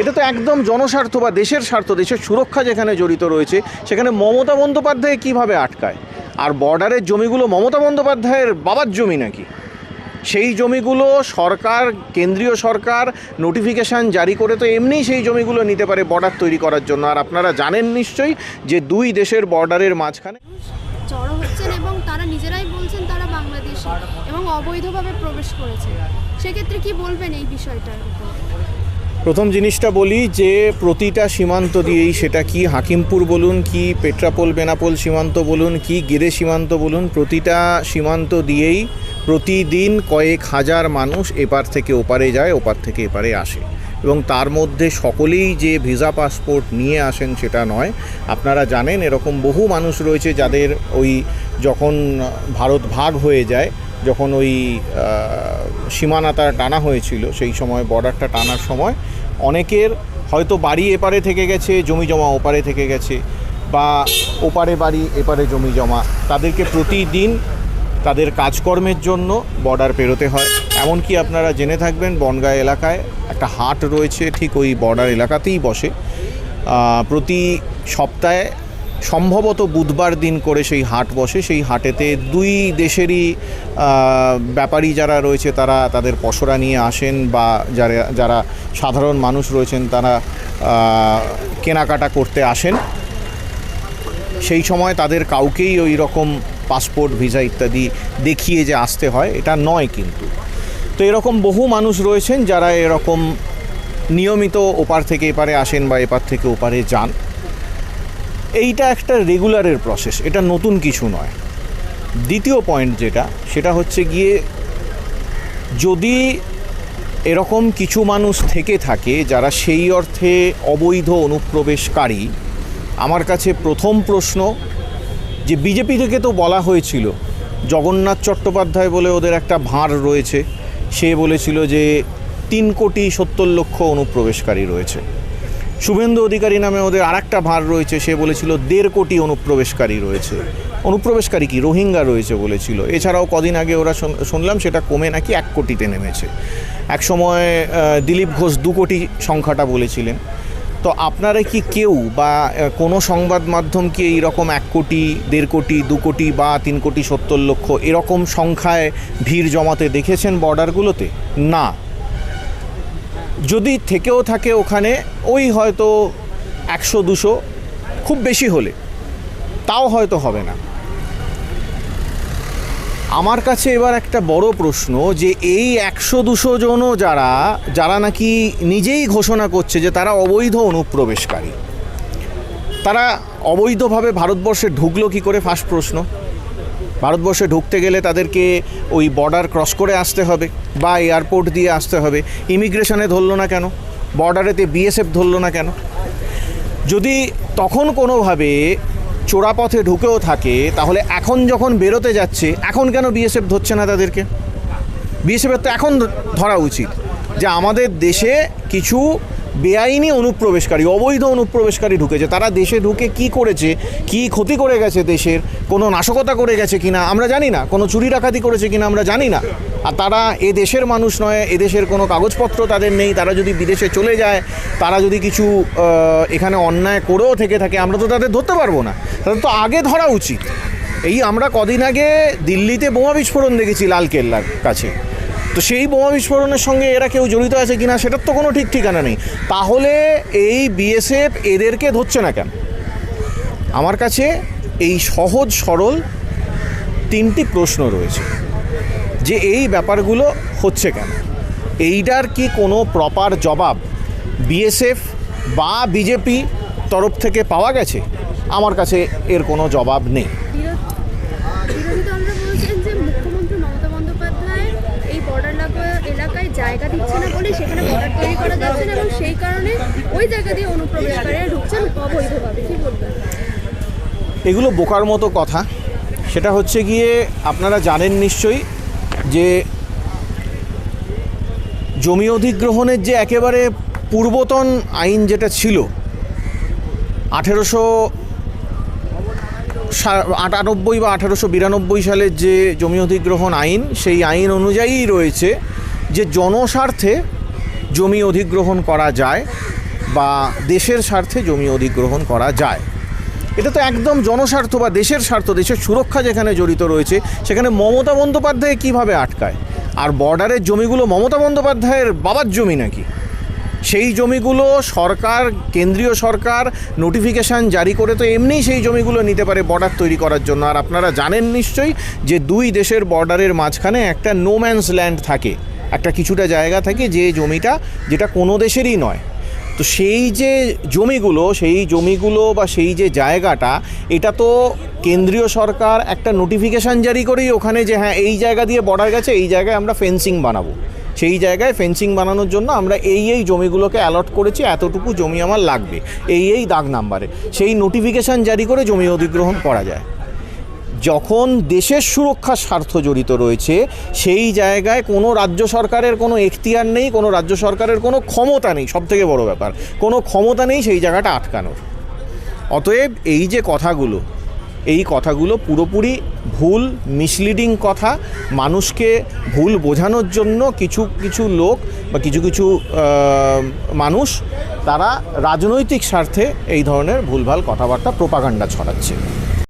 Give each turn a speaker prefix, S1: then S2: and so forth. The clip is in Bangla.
S1: এটা তো একদম জনস্বার্থ বা দেশের স্বার্থ, দেশের সুরক্ষা যেখানে জড়িত রয়েছে, সেখানে মমতা বন্দ্যোপাধ্যায় কীভাবে আটকায়? আর বর্ডারের জমিগুলো মমতা বন্দ্যোপাধ্যায়ের বাবার জমি নাকি? সেই জমিগুলো সরকার, কেন্দ্রীয় সরকার নোটিফিকেশান জারি করে তো এমনিই সেই জমিগুলো নিতে পারে বর্ডার তৈরি করার জন্য। আর আপনারা জানেন নিশ্চয়ই যে দুই দেশের বর্ডারের মাঝখানে
S2: জড়ো হচ্ছেন এবং তারা নিজেরাই বলছেন তারা বাংলাদেশি এবং অবৈধভাবে প্রবেশ করেছে। সেক্ষেত্রে কি বলবেন এই বিষয়টার
S1: প্রথম জিনিসটা বলি যে প্রতিটা সীমান্ত দিয়েই সেটা কি হাকিমপুর বলুন, কি পেট্রাপোল, বেনাপোল সীমান্ত বলুন, কি গিরে সীমান্ত বলুন, প্রতিটা সীমান্ত দিয়েই প্রতিদিন কয়েক হাজার মানুষ এপার থেকে ওপারে যায়, ওপার থেকে এপারে আসে। এবং তার মধ্যে সকলেই যে ভিসা পাসপোর্ট নিয়ে আসেন সেটা নয়। আপনারা জানেন এরকম বহু মানুষ রয়েছে যাদের ওই যখন ভারত ভাগ হয়ে যায়, যখন ওই সীমানাটা টানা হয়েছিল, সেই সময়, বর্ডারটা টানার সময়, অনেকের হয়তো বাড়ি এপারে থেকে গেছে, জমি জমা ওপারে থেকে গেছে, বা ওপারে বাড়ি, এপারে জমি জমা। তাদেরকে প্রতিদিন তাদের কাজকর্মের জন্য বর্ডার পেরোতে হয়। এমনকি আপনারা জেনে থাকবেন, বনগাঁ এলাকায় একটা হাট রয়েছে, ঠিক ওই বর্ডার এলাকাতেই বসে। প্রতি সপ্তাহে সম্ভবত বুধবার দিন করে সেই হাট বসে। সেই হাটেতে দুই দেশেরই ব্যাপারী যারা রয়েছে, তারা তাদের পসরা নিয়ে আসেন বা যারা যারা সাধারণ মানুষ রয়েছেন, তারা কেনাকাটা করতে আসেন। সেই সময় তাদের কাউকেই ওই রকম পাসপোর্ট, ভিসা ইত্যাদি দেখিয়ে যে আসতে হয়, এটা নয় কিন্তু। তো এরকম বহু মানুষ রয়েছেন যারা এরকম নিয়মিত ওপার থেকে এপারে আসেন বা এপার থেকে ওপারে যান। এইটা একটা রেগুলারের প্রসেস, এটা নতুন কিছু নয়। দ্বিতীয় পয়েন্ট যেটা, সেটা হচ্ছে গিয়ে যদি এরকম কিছু মানুষ থেকে থাকে যারা সেই অর্থে অবৈধ অনুপ্রবেশকারী, আমার কাছে প্রথম প্রশ্ন যে বিজেপি থেকে তো বলা হয়েছিল, জগন্নাথ চট্টোপাধ্যায় বলে ওদের একটা ভাঁড় রয়েছে, সে বলেছিল যে তিন কোটি সত্তর লক্ষ অনুপ্রবেশকারী রয়েছে। শুভেন্দু অধিকারী নামে ওদের আর একটা ভাঁড় রয়েছে, সে বলেছিল দেড় কোটি অনুপ্রবেশকারী রয়েছে। অনুপ্রবেশকারী কি? রোহিঙ্গা রয়েছে বলেছিল। এছাড়াও কদিন আগে ওরা শুনলাম সেটা কমে নাকি এক কোটিতে নেমেছে। এক সময় দিলীপ ঘোষ দু কোটি সংখ্যাটা বলেছিলেন। তো আপনারা কি কেউ বা কোনো সংবাদ মাধ্যম কি এইরকম এক কোটি, দেড় কোটি, দু কোটি বা তিন কোটি, সত্তর লক্ষ এরকম সংখ্যায় ভিড় জমাতে দেখেছেন বর্ডারগুলোতে? না। যদি থেকেও থাকে ওখানে, ওই হয়তো একশো, দুশো, খুব বেশি হলে। তাও হয়তো হবে না। আমার কাছে এবার একটা বড় প্রশ্ন যে এই একশো দুশো জনও যারা যারা নাকি নিজেই ঘোষণা করছে যে তারা অবৈধ অনুপ্রবেশকারী, তারা অবৈধভাবে ভারতবর্ষে ঢুকলো কি করে? ফার্স্ট প্রশ্ন। ভারতবর্ষে ঢুকতে গেলে তাদেরকে ওই বর্ডার ক্রস করে আসতে হবে বা এয়ারপোর্ট দিয়ে আসতে হবে। ইমিগ্রেশনে ধরলো না কেন? বর্ডারেতে বিএসএফ ধরলো না কেন? যদি তখন কোনোভাবে চোরাপথে ঢুকেও থাকে, তাহলে এখন যখন বেরোতে যাচ্ছে, এখন কেন বিএসএফ ধরছে না তাদেরকে? বিএসএফের তো এখন ধরা উচিত যে আমাদের দেশে কিছু বেআইনি অনুপ্রবেশকারী, অবৈধ অনুপ্রবেশকারী ঢুকেছে। তারা দেশে ঢুকে কি করেছে, কি ক্ষতি করে গেছে দেশের, কোনো নাশকতা করে গেছে কিনা, আমরা জানি না। কোনো চুরি ডাকাতি করেছে কিনা, আমরা জানি না। আর তারা এ দেশের মানুষ নয়, এ দেশের কোনো কাগজপত্র তাদের নেই। তারা যদি বিদেশে চলে যায়, তারা যদি কিছু এখানে অন্যায় করেও থেকে থাকে, আমরা তো তাদের ধরতে পারব না। তাদের তো আগে ধরা উচিত। এই আমরা কদিন আগে দিল্লিতে বোমা বিস্ফোরণ দেখেছি লালকেল্লার কাছে। তো সেই বোমা বিস্ফোরণের সঙ্গে এরা কেউ জড়িত আছে কিনা সেটার তো কোনো ঠিক ঠিকানা নেই। তাহলে এই বিএসএফ এদেরকে ধরছে না কেন? আমার কাছে এই সহজ সরল তিনটি প্রশ্ন রয়েছে। যে এই ব্যাপারগুলো হচ্ছে কেন? এইটার কি কোনো প্রপার জবাব বিএসএফ বা বিজেপি তরফ থেকে পাওয়া গেছে? আমার কাছে এর কোনো জবাব নেই।
S2: তৈরি করা যাচ্ছে না এবং সেই কারণে ওই জায়গা দিয়ে অনুপ্রবেশকারীরা ঢুকছেন অবৈধভাবে। কি বলবেন?
S1: এগুলো বোকার মতো কথা। সেটা হচ্ছে গিয়ে আপনারা জানেন নিশ্চয়ই যে জমি অধিগ্রহণের যে একেবারে পূর্বতন আইন যেটা ছিল, আঠেরোশো আটানব্বই বা আঠেরোশো বিরানব্বই সালের যে জমি অধিগ্রহণ আইন, সেই আইন অনুযায়ী রয়েছে যে জনস্বার্থে জমি অধিগ্রহণ করা যায় বা দেশের স্বার্থে জমি অধিগ্রহণ করা যায়। এটা তো একদম জনস্বার্থ বা দেশের স্বার্থ, দেশের সুরক্ষা যেখানে জড়িত রয়েছে, সেখানে মমতা বন্দ্যোপাধ্যায় কীভাবে আটকায়? আর বর্ডারের জমিগুলো মমতা বন্দ্যোপাধ্যায়ের বাবার জমি নাকি? সেই জমিগুলো সরকার, কেন্দ্রীয় সরকার নোটিফিকেশান জারি করে তো এমনিই সেই জমিগুলো নিতে পারে বর্ডার তৈরি করার জন্য। আর আপনারা জানেন নিশ্চয়ই যে দুই দেশের বর্ডারের মাঝখানে একটা নোম্যান্স ল্যান্ড থাকে। একটা কিছুটা জায়গা থাকে যে জমিটা যেটা কোনো দেশেরই নয়। তো সেই যে জমিগুলো, সেই জমিগুলো বা সেই যে জায়গাটা, এটা তো কেন্দ্রীয় সরকার একটা নোটিফিকেশান জারি করেই ওখানে যে হ্যাঁ এই জায়গা দিয়ে বর্ডার গেছে, এই জায়গায় আমরা ফেন্সিং বানাবো। সেই জায়গায় ফেন্সিং বানানোর জন্য আমরা এই এই জমিগুলোকে অ্যালট করেছি, এতটুকু জমি আমার লাগবে। এই এই দাগ নাম্বারে সেই নোটিফিকেশান জারি করে জমি অধিগ্রহণ করা যায়। যখন দেশের সুরক্ষার স্বার্থ জড়িত রয়েছে, সেই জায়গায় কোনো রাজ্য সরকারের কোনো এখতিয়ার নেই, কোনো রাজ্য সরকারের কোনো ক্ষমতা নেই সব থেকে বড় ব্যাপার, কোনো ক্ষমতা নেই সেই জায়গাটা আটকানোর। অতএব এই যে কথাগুলো, এই কথাগুলো পুরোপুরি ভুল মিসলিডিং কথা, মানুষকে ভুল বোঝানোর জন্য কিছু কিছু লোক বা কিছু কিছু মানুষ, তারা রাজনৈতিক স্বার্থে এই ধরনের ভুলভাল কথাবার্তা প্রোপাগান্ডা ছড়াচ্ছে।